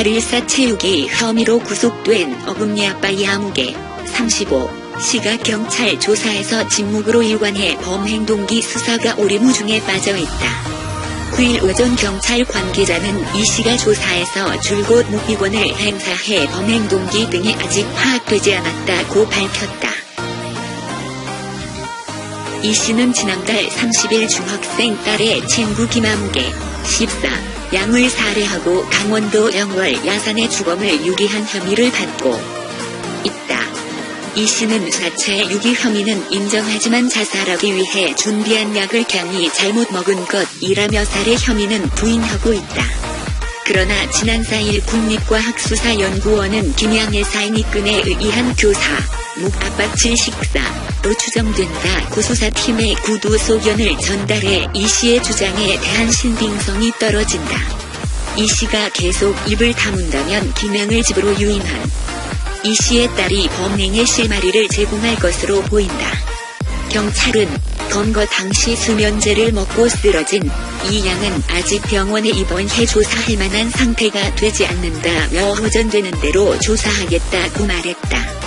8.14 체육이 혐의로 구속된 어금니 아빠 야무개 35 씨가 경찰 조사에서 직무으로 일관해 범행 동기 수사가 오리무중에 빠져 있다. 9일 오전 경찰 관계자는 이 씨가 조사에서 줄곧 무기권을 행사해 범행 동기 등이 아직 파악되지 않았다고 밝혔다. 이 씨는 지난달 30일 중학생 딸의 친구 김아무개 14 양을 살해하고 강원도 영월 야산의 주범을 유기한 혐의를 받고 있다. 이 씨는 자체 유기 혐의는 인정하지만 자살하기 위해 준비한 약을 경이 잘못 먹은 것이라며 살해 혐의는 부인하고 있다. 그러나 지난 4일 국립과학수사연구원은 김양의 사인 이끈에 의한 교사, 묵압박질 식사로 추정된다 고수사팀의 구두 소견을 전달해 이 씨의 주장에 대한 신빙성이 떨어진다. 이 씨가 계속 입을 다문다면 김양을 집으로 유인한 이 씨의 딸이 범행의 실마리를 제공할 것으로 보인다. 경찰은 검거 당시 수면제를 먹고 쓰러진 이 양은 아직 병원에 입원해 조사할 만한 상태가 되지 않는다며 호전되는 대로 조사하겠다고 말했다.